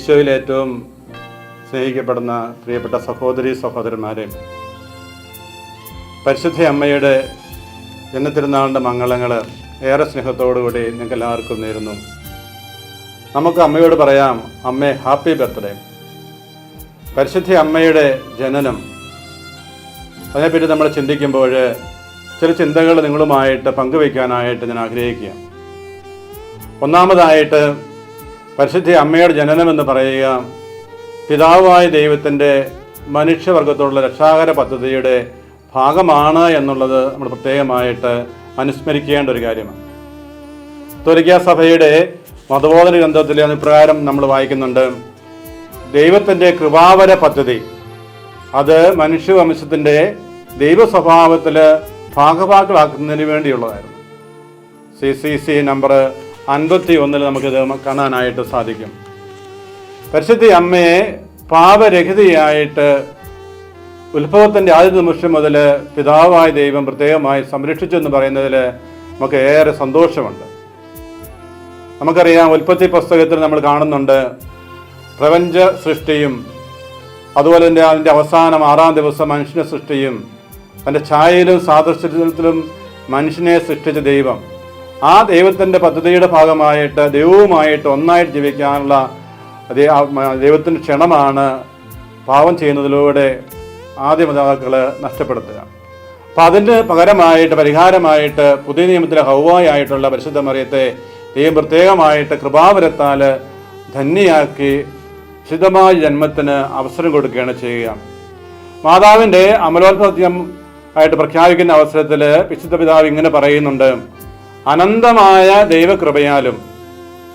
ഈശോയിൽ ഏറ്റവും സ്നേഹിക്കപ്പെടുന്ന പ്രിയപ്പെട്ട സഹോദരി സഹോദരന്മാരെ പരിശുദ്ധ അമ്മയുടെ ജന്മത്തിരുന്നാളിന്റെ മംഗളങ്ങൾ ഏറെ സ്നേഹത്തോടുകൂടി നിങ്ങൾക്ക് എല്ലാവർക്കും നേരുന്നു. നമുക്ക് അമ്മയോട് പറയാം അമ്മേ ഹാപ്പി ബർത്ത്ഡേ. പരിശുദ്ധ അമ്മയുടെ ജനനം അതിനെപ്പറ്റി നമ്മൾ ചിന്തിക്കുമ്പോൾ ചില ചിന്തകൾ നിങ്ങളുമായിട്ട് പങ്കുവയ്ക്കാനായിട്ട് ഞാൻ ആഗ്രഹിക്കുക ഒന്നാമതായിട്ട് പരിശുദ്ധ അമ്മയുടെ ജനനം എന്ന് പറയുക പിതാവായ ദൈവത്തിന്റെ മനുഷ്യവർഗത്തോടുള്ള രക്ഷാകര പദ്ധതിയുടെ ഭാഗമാണ് എന്നുള്ളത് നമ്മൾ പ്രത്യേകമായിട്ട് അനുസ്മരിക്കേണ്ട ഒരു കാര്യമാണ്. തുരക്ക സഭയുടെ മതബോധന ഗ്രന്ഥത്തിൽ അതിപ്രകാരം നമ്മൾ വായിക്കുന്നുണ്ട്. ദൈവത്തിന്റെ കൃപാവര പദ്ധതി അത് മനുഷ്യവംശത്തിന്റെ ദൈവസ്വഭാവത്തിൽ ഭാഗഭാഗമാക്കുന്നതിന് വേണ്ടിയുള്ളതായിരുന്നു. സി സി സി നമ്പർ അൻപത്തി ഒന്നിൽ നമുക്കിത് കാണാനായിട്ട് സാധിക്കും. പരിശുദ്ധി അമ്മയെ പാപരഹിതയായിട്ട് ഉത്ഭവത്തിന്റെ ആദ്യ നിമിഷം മുതൽ പിതാവായ ദൈവം പ്രത്യേകമായി സംരക്ഷിച്ചു എന്ന് പറയുന്നതിൽ നമുക്ക് ഏറെ സന്തോഷമുണ്ട്. നമുക്കറിയാം ഉൽപ്പത്തി പുസ്തകത്തിൽ നമ്മൾ കാണുന്നുണ്ട് പ്രപഞ്ച സൃഷ്ടിയും അതുപോലെ തന്നെ അതിന്റെ അവസാനം ആറാം ദിവസം മനുഷ്യനെ സൃഷ്ടിയും തന്റെ ഛായയിലും സാദൃശ്യത്തിലും മനുഷ്യനെ സൃഷ്ടിച്ച ദൈവം. ആ ദൈവത്തിന്റെ പദ്ധതിയുടെ ഭാഗമായിട്ട് ദൈവവുമായിട്ട് ഒന്നായിട്ട് ജീവിക്കാനുള്ള ദൈവത്തിന്റെ ക്ഷണമാണ് പാവം ചെയ്യുന്നതിലൂടെ ആദ്യ മാതാക്കൾ നഷ്ടപ്പെടുത്തുക. അപ്പം അതിന് പകരമായിട്ട് പരിഹാരമായിട്ട് പുതിയ നിയമത്തിലെ ഹൗവായിട്ടുള്ള പരിശുദ്ധ മറിയത്തെ ദൈവം പ്രത്യേകമായിട്ട് കൃപാവരത്താൽ ധന്യയാക്കി ശുദ്ധമായ ജന്മത്തിന് അവസരം കൊടുക്കുകയാണ് ചെയ്യുക. മാതാവിന്റെ അമലോത്സവം ആയിട്ട് പ്രഖ്യാപിക്കുന്ന അവസരത്തിൽ വിശുദ്ധ പിതാവ് ഇങ്ങനെ പറയുന്നുണ്ട്. അനന്തമായ ദൈവകൃപയാലും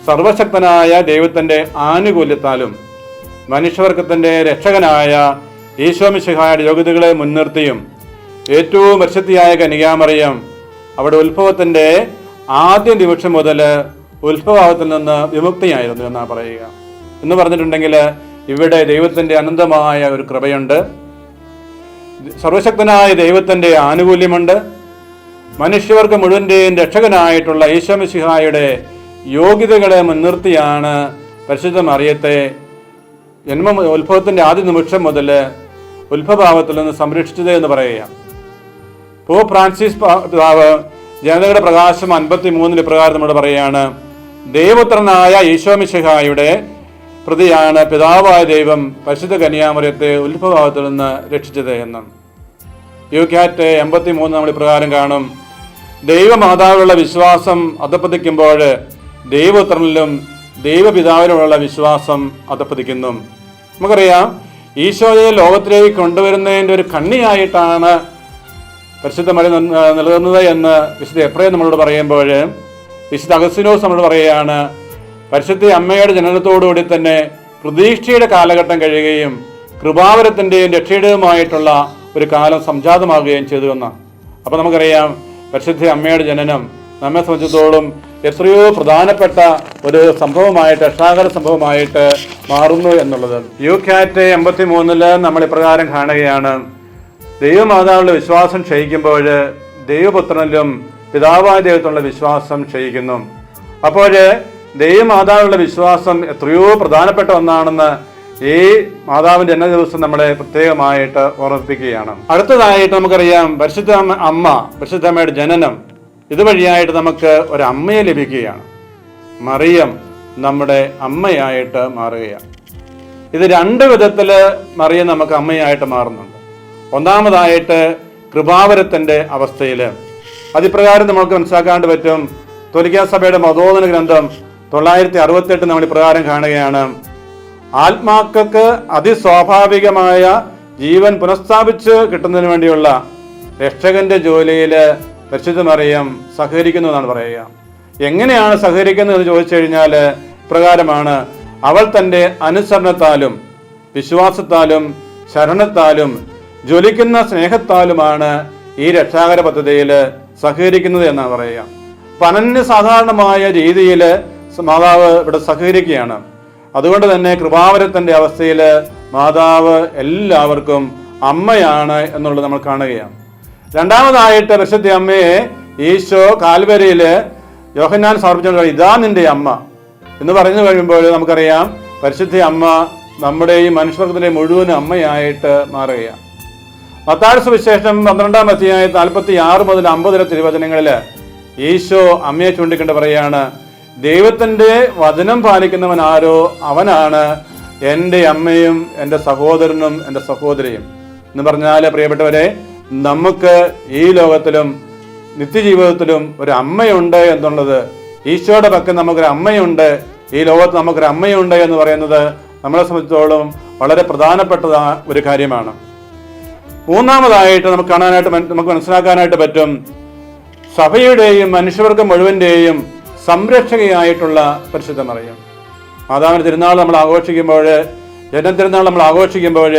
സർവശക്തനായ ദൈവത്തിന്റെ ആനുകൂല്യത്താലും മനുഷ്യവർഗത്തിന്റെ രക്ഷകനായ ഈശോമിശിഹായുടെ യോഗ്യതകളെ മുൻനിർത്തിയും ഏറ്റവും പരിശുദ്ധിയായ കനികാമറിയം അവിടെ ഉത്ഭവത്തിന്റെ ആദ്യ നിമിഷം മുതൽ ഉത്ഭവത്തിൽ നിന്ന് വിമുക്തിയായിരുന്നു എന്നാണ് പറയുക. എന്ന് പറഞ്ഞിട്ടുണ്ടെങ്കിൽ ഇവിടെ ദൈവത്തിന്റെ അനന്തമായ ഒരു കൃപയുണ്ട്. സർവശക്തനായ ദൈവത്തിന്റെ ആനുകൂല്യമുണ്ട്. മനുഷ്യർക്ക് മുഴുവന്റെയും രക്ഷകനായിട്ടുള്ള ഈശോമിശിഹായുടെ യോഗ്യതകളെ മുൻനിർത്തിയാണ് പരിശുദ്ധ മറിയത്തെ ജന്മ ഉത്ഭവത്തിന്റെ ആദ്യ നിമിഷം മുതൽ ഉത്ഭവഭാവത്തിൽ നിന്ന് സംരക്ഷിച്ചത് എന്ന് പറയുക പോ ഫ്രാൻസിസ് പിതാവ് ജനതയുടെ പ്രകാശം അൻപത്തി മൂന്നിന് പ്രകാരം നമ്മൾ പറയുകയാണ് ദൈവപുത്രനായ ഈശോമിശിഹായുടെ പ്രതിയാണ് പിതാവായ ദൈവം പരിശുദ്ധ കന്യാമറിയത്തെ ഉത്ഭവഭാവത്തിൽ നിന്ന് രക്ഷിച്ചത് എന്നും. യു ക്യാറ്റ് എൺപത്തി മൂന്ന് നമ്മൾ ഇപ്രകാരം കാണും. ദൈവമാതാവിലുള്ള വിശ്വാസം അധപ്പതിക്കുമ്പോൾ ദൈവപുത്രനിലും ദൈവപിതാവിനുള്ള വിശ്വാസം അധപ്പതിക്കുന്നു നമുക്കറിയാം ഈശോയെ ലോകത്തിലേക്ക് കൊണ്ടുവരുന്നതിന്റെ ഒരു കണ്ണിയായിട്ടാണ് പരിശുദ്ധ മഴ നൽകുന്നത് എന്ന് വിശുദ്ധ എപ്രയം നമ്മളോട് പറയുമ്പോൾ വിശുദ്ധ അഗസ്റ്റിനോസ് നമ്മളോട് പറയുകയാണ് പരിശുദ്ധ അമ്മയുടെ ജനനത്തോടുകൂടി തന്നെ പ്രതീക്ഷയുടെ കാലഘട്ടം കഴിയുകയും കൃപാവരത്തിന്റെയും രക്ഷയുടേതുമായിട്ടുള്ള ഒരു കാലം സംജാതമാകുകയും ചെയ്തു എന്നാണ്. അപ്പോൾ നമുക്കറിയാം പരിശുദ്ധ അമ്മയുടെ ജനനം നമ്മെ സംബന്ധിച്ചിടത്തോളം എത്രയോ പ്രധാനപ്പെട്ട ഒരു സംഭവമായിട്ട് രക്ഷാകര സംഭവമായിട്ട് മാറുന്നു എന്നുള്ളത്. യു ക്യാറ്റ് എൺപത്തി മൂന്നിൽ നമ്മൾ ഇപ്രകാരം കാണുകയാണ്. ദൈവമാതാവിലുള്ള വിശ്വാസം ക്ഷയിക്കുമ്പോൾ ദൈവപുത്രനിലും പിതാവായ ദൈവത്തിലുള്ള വിശ്വാസം ക്ഷയിക്കുന്നു. അപ്പോൾ ദൈവമാതാവിലുള്ള വിശ്വാസം എത്രയോ പ്രധാനപ്പെട്ട ഒന്നാണെന്ന് ഈ മാതാവിന്റെ എന്ന ദിവസം നമ്മളെ പ്രത്യേകമായിട്ട് ഓർമ്മിപ്പിക്കുകയാണ്. അടുത്തതായിട്ട് നമുക്കറിയാം പരിശുദ്ധ അമ്മ- പരിശുദ്ധമ്മയുടെ ജനനം. ഇതുവഴിയായിട്ട് നമുക്ക് ഒരു അമ്മയെ ലഭിക്കുകയാണ്. മറിയം നമ്മുടെ അമ്മയായിട്ട് മാറുകയാണ്. ഇത് രണ്ട് വിധത്തിൽ മറിയം നമുക്ക് അമ്മയായിട്ട് മാറുന്നുണ്ട്. ഒന്നാമതായിട്ട് കൃപാവരത്തിന്റെ അവസ്ഥയിൽ അതിപ്രകാരം നമുക്ക് മനസ്സിലാക്കാണ്ട് പറ്റും. തൊലിക്കാ സഭയുടെ ഗ്രന്ഥം തൊള്ളായിരത്തി അറുപത്തെട്ട് നമ്മൾ ഇപ്രകാരം കാണുകയാണ്. ആത്മാക്കൾക്ക് അതിസ്വാഭാവികമായ ജീവൻ പുനഃസ്ഥാപിച്ച് കിട്ടുന്നതിന് വേണ്ടിയുള്ള രക്ഷകന്റെ ജോലിയിൽ പരിശുദ്ധ മറിയം സഹകരിക്കുന്നു എന്നാണ് പറയുക. എങ്ങനെയാണ് സഹകരിക്കുന്നത് എന്ന് ചോദിച്ചു കഴിഞ്ഞാൽ പ്രകാരമാണ് അവൾ തന്റെ അനുസരണത്താലും വിശ്വാസത്താലും ശരണത്താലും ജ്വലിക്കുന്ന സ്നേഹത്താലുമാണ് ഈ രക്ഷാകര പദ്ധതിയിൽ സഹകരിക്കുന്നത് എന്നാണ് പറയുക. പനന് സാധാരണമായ രീതിയിൽ മാതാവ് ഇവിടെ സഹകരിക്കുകയാണ്. അതുകൊണ്ട് തന്നെ കൃപാവരത്തിന്റെ അവസ്ഥയിൽ മാതാവ് എല്ലാവർക്കും അമ്മയാണ് എന്നുള്ളത് നമ്മൾ കാണുകയാണ്. രണ്ടാമതായിട്ട് പരിശുദ്ധ അമ്മയെ ഈശോ കാൽവരിയിൽ യോഹന്നാൻ സമർപ്പിച്ചുകൊണ്ട് ഇതാ നിന്റെ അമ്മ എന്ന് പറഞ്ഞു കഴിയുമ്പോൾ നമുക്കറിയാം പരിശുദ്ധ അമ്മ നമ്മുടെ ഈ മനുഷ്യർഗത്തിന്റെ മുഴുവൻ അമ്മയായിട്ട് മാറുകയാണ്. മത്താഴ സുവിശേഷം പന്ത്രണ്ടാം അധ്യായ നാൽപ്പത്തി ആറ് മുതൽ അമ്പത് വരെ തിരുവചനങ്ങളിൽ ഈശോ അമ്മയെ ചൂണ്ടിക്കൊണ്ട് പറയാണ് ദൈവത്തിന്റെ വചനം പാലിക്കുന്നവൻ ആരോ അവനാണ് എന്റെ അമ്മയും എന്റെ സഹോദരനും എന്റെ സഹോദരിയും. എന്ന് പറഞ്ഞാൽ പ്രിയപ്പെട്ടവരെ നമുക്ക് ഈ ലോകത്തിലും നിത്യജീവിതത്തിലും ഒരു അമ്മയുണ്ട് എന്നുള്ളത് ഈശോയുടെ പക്കൽ നമുക്കൊരു അമ്മയുണ്ട് ഈ ലോകത്ത് നമുക്കൊരു അമ്മയുണ്ട് എന്ന് പറയുന്നത് നമ്മളെ സംബന്ധിച്ചോളം വളരെ പ്രധാനപ്പെട്ട ഒരു കാര്യമാണ്. മൂന്നാമതായിട്ട് നമുക്ക് കാണാനായിട്ട് നമുക്ക് മനസ്സിലാക്കാനായിട്ട് പറ്റും സഭയുടെയും മനുഷ്യവർഗം മുഴുവന്റെയും സംരക്ഷകയായിട്ടുള്ള പരിശുദ്ധ മറിയം. മാതാവിന് തിരുനാൾ നമ്മൾ ആഘോഷിക്കുമ്പോൾ ജനന തിരുനാൾ നമ്മൾ ആഘോഷിക്കുമ്പോൾ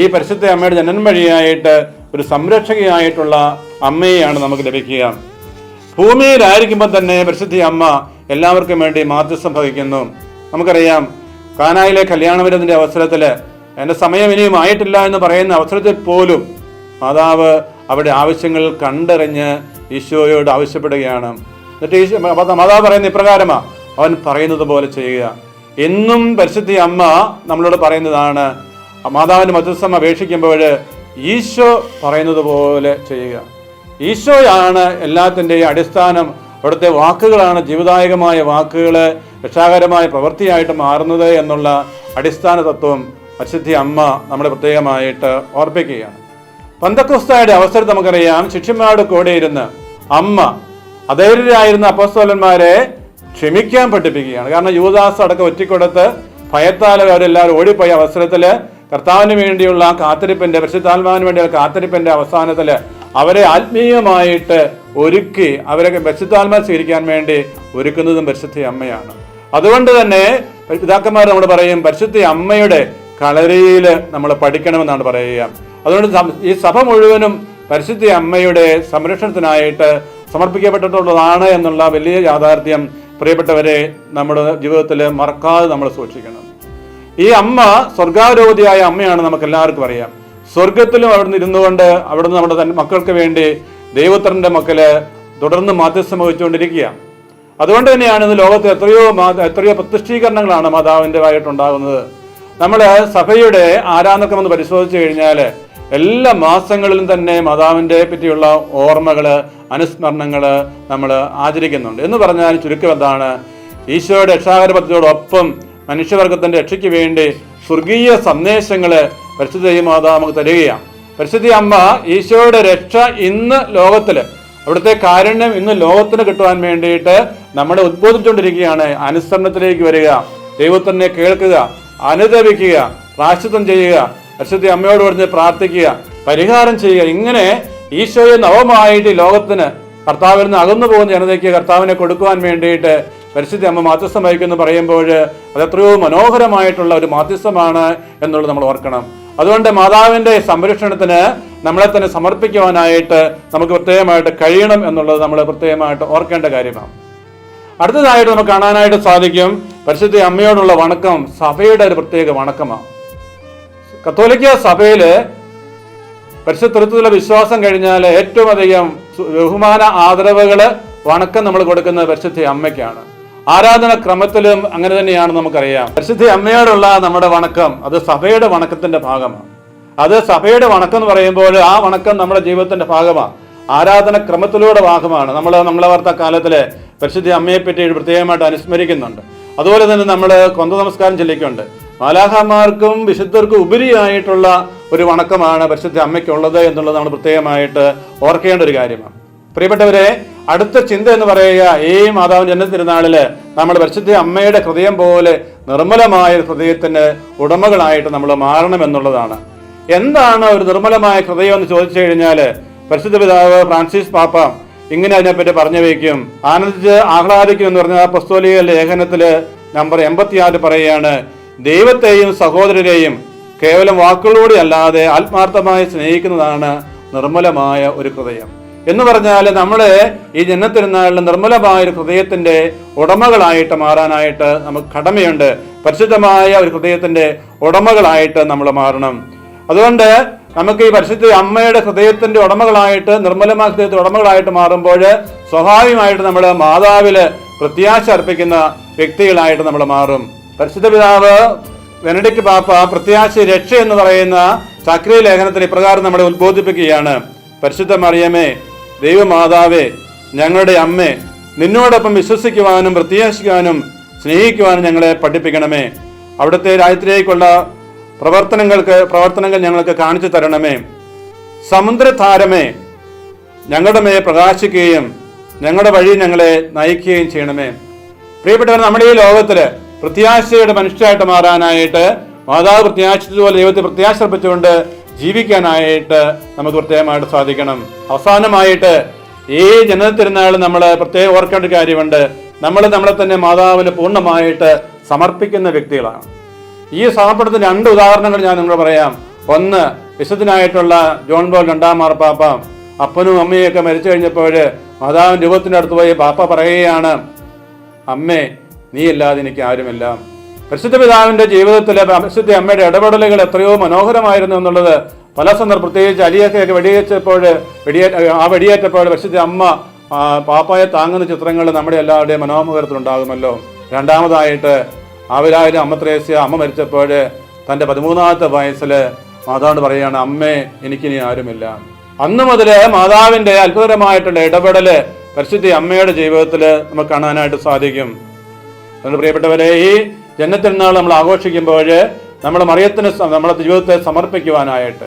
ഈ പരിശുദ്ധ അമ്മയുടെ ജനനം വഴിയായിട്ട് ഒരു സംരക്ഷകയായിട്ടുള്ള അമ്മയെയാണ് നമുക്ക് ലഭിക്കുക. ഭൂമിയിലായിരിക്കുമ്പോൾ തന്നെ പരിശുദ്ധ അമ്മ എല്ലാവർക്കും വേണ്ടി മാധ്യസ്ഥം വഹിക്കുന്നു. നമുക്കറിയാം കാനായിലെ കല്യാണ വരുന്നതിന്റെ അവസരത്തിൽ എന്റെ സമയം ഇനിയും ആയിട്ടില്ല എന്ന് പറയുന്ന അവസരത്തിൽ പോലും മാതാവ് അവിടെ ആവശ്യങ്ങൾ കണ്ടറിഞ്ഞ് ഈശോയോട് ആവശ്യപ്പെടുകയാണ്. എന്നിട്ട് മാതാവ് പറയുന്ന ഇപ്രകാരമാ. അവൻ പറയുന്നത് പോലെ ചെയ്യുക. എന്നും പരിശുദ്ധി അമ്മ നമ്മളോട് പറയുന്നതാണ്. മാതാവിന്റെ മധ്യസ്ഥം അപേക്ഷിക്കുമ്പോൾ ഈശോ പറയുന്നത് പോലെ ചെയ്യുക. ഈശോയാണ് എല്ലാത്തിന്റെയും അടിസ്ഥാനം. അവിടുത്തെ വാക്കുകളാണ് ജീവിതായകമായ വാക്കുകൾ രക്ഷാകരമായ പ്രവൃത്തിയായിട്ട് മാറുന്നത് എന്നുള്ള അടിസ്ഥാന തത്വം പരിശുദ്ധി അമ്മ നമ്മളെ പ്രത്യേകമായിട്ട് ഓർപ്പിക്കുകയാണ്. പന്തക്കുസ്തായുടെ അവസരത്തിൽ നമുക്കറിയാം. ശിഷ്യന്മാരുടെ കൂടെ ഇരുന്ന് അമ്മ അധൈര്യരായിരുന്ന അപ്പസ്തോലന്മാരെ ക്ഷമിക്കാൻ പഠിപ്പിക്കുകയാണ്. കാരണം യുവദാസ് അടക്കം ഒറ്റിക്കൊടുത്ത് ഭയത്താൽ അവരെല്ലാവരും ഓടിപ്പോയ അവസരത്തിൽ കർത്താവിന് വേണ്ടിയുള്ള കാത്തിരിപ്പിന്റെ പരിശുദ്ധാത്മാവിന് വേണ്ടിയുള്ള കാത്തിരിപ്പിന്റെ അവസാനത്തിൽ അവരെ ആത്മീയമായിട്ട് ഒരുക്കി അവരെ പരിശുദ്ധാത്മാ സ്വീകരിക്കാൻ വേണ്ടി ഒരുക്കുന്നതും പരിശുദ്ധ അമ്മയാണ്. അതുകൊണ്ട് തന്നെ പിതാക്കന്മാർ നമ്മൾ പറയും പരിശുദ്ധ അമ്മയുടെ കളരിയിൽ നമ്മൾ പഠിക്കണമെന്നാണ് പറയുക. അതുകൊണ്ട് ഈ സഭ മുഴുവനും പരിശുദ്ധ അമ്മയുടെ സംരക്ഷണത്തിനായിട്ട് സമർപ്പിക്കപ്പെട്ടിട്ടുള്ളതാണ് എന്നുള്ള വലിയ യാഥാർത്ഥ്യം പ്രിയപ്പെട്ടവരെ നമ്മുടെ ജീവിതത്തിൽ മറക്കാതെ നമ്മൾ സൂക്ഷിക്കണം. ഈ അമ്മ സ്വർഗാരോധിയായ അമ്മയാണ് നമുക്ക് എല്ലാവർക്കും അറിയാം. സ്വർഗത്തിലും അവിടുന്ന് ഇരുന്നുകൊണ്ട് അവിടുന്ന് നമ്മുടെ തൻ മക്കൾക്ക് വേണ്ടി ദൈവത്തറിന്റെ മക്കൾ തുടർന്ന് മാധ്യസ്ഥം വഹിച്ചുകൊണ്ടിരിക്കുക അതുകൊണ്ട് തന്നെയാണ് ഇന്ന് ലോകത്ത് എത്രയോ എത്രയോ പ്രതിഷ്ഠീകരണങ്ങളാണ് മാതാവിന്റെ ആയിട്ടുണ്ടാകുന്നത് നമ്മൾ സഭയുടെ ഒന്ന് പരിശോധിച്ചു കഴിഞ്ഞാൽ എല്ലാ മാസങ്ങളിലും തന്നെ മാതാവിന്റെ പറ്റിയുള്ള ഓർമ്മകൾ അനുസ്മരണങ്ങൾ നമ്മൾ ആചരിക്കുന്നുണ്ട്. എന്ന് പറഞ്ഞാൽ ചുരുക്കം എന്താണ്? ഈശോയുടെ രക്ഷാകര പദ്ധതിയോടൊപ്പം മനുഷ്യവർഗത്തിന്റെ രക്ഷയ്ക്ക് വേണ്ടി സ്വർഗീയ സന്ദേശങ്ങൾ പരിശുദ്ധ മാതാവ് നമുക്ക് തരികയാണ്. പരിശുദ്ധി അമ്മ ഈശോയുടെ രക്ഷ ഇന്ന് ലോകത്തിൽ അവിടുത്തെ കാരുണ്യം ഇന്ന് ലോകത്തിന് കിട്ടുവാൻ വേണ്ടിയിട്ട് നമ്മളെ ഉദ്ബോധിച്ചുകൊണ്ടിരിക്കുകയാണ്. അനുസരണത്തിലേക്ക് വരിക ദൈവത്തിനെ കേൾക്കുക അനുദപിക്കുക പ്രാശ്ചിത്വം ചെയ്യുക പരിശുദ്ധ അമ്മയോട് പറഞ്ഞ് പ്രാർത്ഥിക്കുക. പരിഹാരം ചെയ്യുക. ഇങ്ങനെ ഈശോയെ നവമായിട്ട് ലോകത്തിന് കർത്താവിൽ നിന്ന് അകന്നു പോകുന്ന ജനതയ്ക്ക് കർത്താവിനെ കൊടുക്കുവാൻ വേണ്ടിയിട്ട് പരിശുദ്ധി അമ്മ മാധ്യസ്ഥം വഹിക്കുന്നു പറയുമ്പോൾ അത് എത്രയോ മനോഹരമായിട്ടുള്ള ഒരു മാധ്യസ്ഥമാണ് എന്നുള്ളത് നമ്മൾ ഓർക്കണം. അതുകൊണ്ട് മാതാവിന്റെ സംരക്ഷണത്തിന് നമ്മളെ തന്നെ സമർപ്പിക്കുവാനായിട്ട് നമുക്ക് പ്രത്യേകമായിട്ട് കഴിയണം എന്നുള്ളത് നമ്മൾ പ്രത്യേകമായിട്ട് ഓർക്കേണ്ട കാര്യമാണ്. അടുത്തതായിട്ട് നമുക്ക് കാണാനായിട്ട് സാധിക്കും പരിശുദ്ധ അമ്മയോടുള്ള വണക്കം സഭയുടെ ഒരു പ്രത്യേക വണക്കമാണ്. കത്തോലിക്ക സഭയിൽ പരിശുദ്ധത്തിലുള്ള വിശ്വാസം കഴിഞ്ഞാൽ ഏറ്റവും അധികം ബഹുമാന ആദരവുകൾ വണക്കം നമ്മൾ കൊടുക്കുന്നത് പരിശുദ്ധ അമ്മയ്ക്കാണ്. ആരാധന ക്രമത്തിലും അങ്ങനെ തന്നെയാണ് നമുക്കറിയാം. പരിശുദ്ധ അമ്മയോടുള്ള നമ്മുടെ വണക്കം അത് സഭയുടെ വണക്കത്തിന്റെ ഭാഗമാണ്. അത് സഭയുടെ വണക്കം എന്ന് പറയുമ്പോൾ ആ വണക്കം നമ്മുടെ ജീവിതത്തിന്റെ ഭാഗമാണ്. ആരാധന ക്രമത്തിലൂടെ ഭാഗമാണ്. നമ്മൾ നമ്മളെ വാർത്ത കാലത്തിൽ പരിശുദ്ധ അമ്മയെ പറ്റി പ്രത്യേകമായിട്ട് അനുസ്മരിക്കുന്നുണ്ട്. അതുപോലെ തന്നെ നമ്മൾ കൊന്ത നമസ്കാരം ചൊല്ലിക്കുന്നുണ്ട്. മാലാഹമാർക്കും വിശുദ്ധർക്കും ഉപരിയായിട്ടുള്ള ഒരു വണക്കമാണ് പരിശുദ്ധ അമ്മയ്ക്കുള്ളത് എന്നുള്ളത് നമ്മൾ പ്രത്യേകമായിട്ട് ഓർക്കേണ്ട ഒരു കാര്യമാണ്. പ്രിയപ്പെട്ടവരെ അടുത്ത ചിന്ത എന്ന് പറയുക ഈ മാതാവിന്റെ ജന്മ തിരുനാളിൽ നമ്മൾ പരിശുദ്ധ അമ്മയുടെ ഹൃദയം പോലെ നിർമ്മലമായ ഹൃദയത്തിന് ഉടമകളായിട്ട് നമ്മൾ മാറണം എന്നുള്ളതാണ്. എന്താണ് ഒരു നിർമ്മലമായ ഹൃദയം എന്ന് ചോദിച്ചു കഴിഞ്ഞാൽ പരിശുദ്ധ പിതാവ് ഫ്രാൻസിസ് പാപ്പ ഇങ്ങനെ അതിനെപ്പറ്റി പറഞ്ഞു വയ്ക്കും ആനന്ദിച്ച് ആഹ്ലാദിക്കും എന്ന് പറഞ്ഞ ആ പുസ്തോലിക ലേഖനത്തിൽ നമ്പർ എൺപത്തിയാറ് പറയുകയാണ് ദൈവത്തെയും സഹോദരരെയും കേവലം വാക്കുകളിലൂടെ അല്ലാതെ ആത്മാർത്ഥമായി സ്നേഹിക്കുന്നതാണ് നിർമ്മലമായ ഒരു ഹൃദയം. എന്ന് പറഞ്ഞാൽ നമ്മൾ ഈ ജന്മത്തിരുന്നാളിൽ നിർമ്മലമായ ഒരു ഹൃദയത്തിന്റെ ഉടമകളായിട്ട് മാറാനായിട്ട് നമുക്ക് കടമയുണ്ട്. പരിശുദ്ധമായ ഒരു ഹൃദയത്തിന്റെ ഉടമകളായിട്ട് നമ്മൾ മാറണം. അതുകൊണ്ട് നമുക്ക് ഈ പരിശുദ്ധ അമ്മയുടെ ഹൃദയത്തിന്റെ ഉടമകളായിട്ട് നിർമ്മലമായ ഹൃദയത്തിന്റെ ഉടമകളായിട്ട് മാറുമ്പോൾ സ്വാഭാവികമായിട്ട് നമ്മൾ മാതാവിൽ പ്രത്യാശ അർപ്പിക്കുന്ന വ്യക്തികളായിട്ട് നമ്മൾ മാറും. പരിശുദ്ധ പിതാവ് വെനഡിക്ട് പാപ്പ പ്രത്യാശ രക്ഷ എന്ന് പറയുന്ന ചക്രീയ ലേഖനത്തിൽ ഇപ്രകാരം നമ്മളെ ഉത്ബോധിപ്പിക്കുകയാണ്. പരിശുദ്ധ മറിയമേ ദൈവമാതാവേ ഞങ്ങളുടെ അമ്മേ നിന്നോടൊപ്പം വിശ്വസിക്കുവാനും പ്രത്യാശിക്കുവാനും സ്നേഹിക്കുവാനും ഞങ്ങളെ പഠിപ്പിക്കണമേ. അവിടുത്തെ രാജ്യത്തിലേക്കുള്ള പ്രവർത്തനങ്ങൾക്ക് പ്രവർത്തനങ്ങൾ ഞങ്ങൾക്ക് കാണിച്ചു തരണമേ. സമുദ്രധാരമേ ഞങ്ങളുടെ മേൽ പ്രകാശിക്കുകയും ഞങ്ങളുടെ വഴി ഞങ്ങളെ നയിക്കുകയും ചെയ്യണമേ. പ്രിയപ്പെട്ടവർ നമ്മുടെ ഈ ലോകത്തിൽ പ്രത്യാശയുടെ മനുഷ്യരായിട്ട് മാറാനായിട്ട് മാതാവ് പ്രത്യാശിച്ചതുപോലെ ദൈവത്തെ പ്രത്യാശ അർപ്പിച്ചുകൊണ്ട് ജീവിക്കാനായിട്ട് നമുക്ക് പ്രത്യേകമായിട്ട് സാധിക്കണം. അവസാനമായിട്ട് ഈ ജനനത്തിരുന്നാൾ നമ്മൾ പ്രത്യേകം ഓർക്കേണ്ട കാര്യമുണ്ട്. നമ്മൾ നമ്മളെ തന്നെ മാതാവിന് പൂർണമായിട്ട് സമർപ്പിക്കുന്ന വ്യക്തികളാണ്. ഈ സമർപ്പണത്തിന് രണ്ട് ഉദാഹരണങ്ങൾ ഞാൻ നിങ്ങളോട് പറയാം. ഒന്ന് വിശുദ്ധനായിട്ടുള്ള ജോൺ ബോൾ രണ്ടാം മാർപ്പാപ്പ. അപ്പനും അമ്മയും ഒക്കെ മരിച്ചു കഴിഞ്ഞപ്പോൾ മാതാവിൻ രൂപത്തിന്റെ അടുത്ത് പോയി പാപ്പ പറയുകയാണ് അമ്മേ നീ അല്ലാതെ എനിക്ക് ആരുമില്ല പരിശുദ്ധ പിതാവിന്റെ ജീവിതത്തിലെ പരിശുദ്ധ അമ്മയുടെ ഇടപെടലുകൾ എത്രയോ മനോഹരമായിരുന്നു എന്നുള്ളത് പല സന്ദർഭം പ്രത്യേകിച്ച് അലിയൊക്കെ വെടിയേറ്റപ്പോൾ വെടിയേ ആ വെടിയേറ്റപ്പോൾ പരിശുദ്ധ അമ്മ പാപ്പായെ താങ്ങുന്ന ചിത്രങ്ങൾ നമ്മുടെ എല്ലാവരുടെയും മനോമുഖരത്തിലുണ്ടാകുമല്ലോ രണ്ടാമതായിട്ട് ആവിലായിരം അമ്മ ത്രേസ്യ അമ്മ മരിച്ചപ്പോൾ തന്റെ പതിമൂന്നാമത്തെ വയസ്സിൽ മാതാവിനോട് പറയുകയാണ് അമ്മേ എനിക്കിനി ആരുമില്ല. അന്ന് മുതൽ മാതാവിന്റെ അത്ഭുതകരമായിട്ടുള്ള ഇടപെടൽ പരിശുദ്ധി അമ്മയുടെ ജീവിതത്തിൽ നമുക്ക് കാണാനായിട്ട് സാധിക്കും. അതുകൊണ്ട് പ്രിയപ്പെട്ടവരെ ഈ ജന്മത്തിരുന്നാൾ നമ്മൾ ആഘോഷിക്കുമ്പോൾ നമ്മൾ മറിയത്തിന് നമ്മുടെ ജീവിതത്തെ സമർപ്പിക്കുവാനായിട്ട്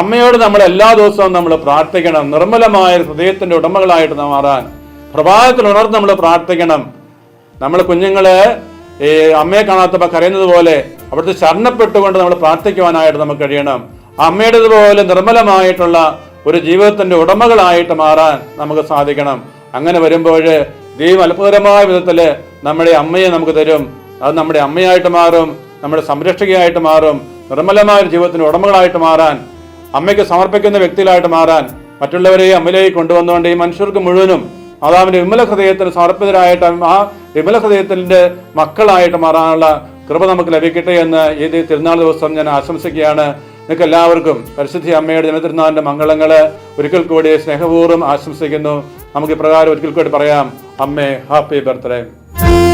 അമ്മയോട് നമ്മൾ എല്ലാ ദിവസവും നമ്മൾ പ്രാർത്ഥിക്കണം. നിർമ്മലമായ ഹൃദയത്തിന്റെ ഉടമകളായിട്ട് മാറാൻ പ്രഭാതത്തിൽ ഉണർന്ന് നമ്മൾ പ്രാർത്ഥിക്കണം. നമ്മൾ കുഞ്ഞുങ്ങളെ ഈ അമ്മയെ കാണാത്തപ്പോൾ കരയുന്നത് പോലെ അവിടുത്തെ ശരണപ്പെട്ടുകൊണ്ട് നമ്മൾ പ്രാർത്ഥിക്കുവാനായിട്ട് നമുക്ക് കഴിയണം. അമ്മയുടേതുപോലെ നിർമ്മലമായിട്ടുള്ള ഒരു ജീവിതത്തിന്റെ ഉടമകളായിട്ട് മാറാൻ നമുക്ക് സാധിക്കണം. അങ്ങനെ വരുമ്പോൾ ദൈവം അത്ഭുതകരമായ വിധത്തിൽ നമ്മുടെ അമ്മയെ നമുക്ക് തരും. അത് നമ്മുടെ അമ്മയായിട്ട് മാറും. നമ്മുടെ സംരക്ഷകയായിട്ട് മാറും. നിർമ്മലമായ ജീവിതത്തിന് ഉടമകളായിട്ട് മാറാൻ അമ്മയ്ക്ക് സമർപ്പിക്കുന്ന വ്യക്തികളായിട്ട് മാറാൻ മറ്റുള്ളവരെ അമ്മയിലേക്ക് കൊണ്ടുവന്നുകൊണ്ട് ഈ മനുഷ്യർക്ക് മുഴുവനും മാതാവിന്റെ വിമല ഹൃദയത്തിന് സമർപ്പിതരായിട്ട് ആ വിമല ഹൃദയത്തിന്റെ മക്കളായിട്ട് മാറാനുള്ള കൃപ നമുക്ക് ലഭിക്കട്ടെ എന്ന് ഈ തിരുനാൾ ദിവസം ഞാൻ ആശംസിക്കുകയാണ്. നിങ്ങൾക്ക് എല്ലാവർക്കും പരിശുദ്ധി അമ്മയുടെ ജനതിരുനാളിന്റെ മംഗളങ്ങൾ ഒരിക്കൽ കൂടി സ്നേഹപൂർവം ആശംസിക്കുന്നു. നമുക്ക് ഇപ്രകാരം ഒരിക്കൽ കൂടി പറയാം. അമ്മേ ഹാപ്പി ബർത്ത്ഡേ. Thank you.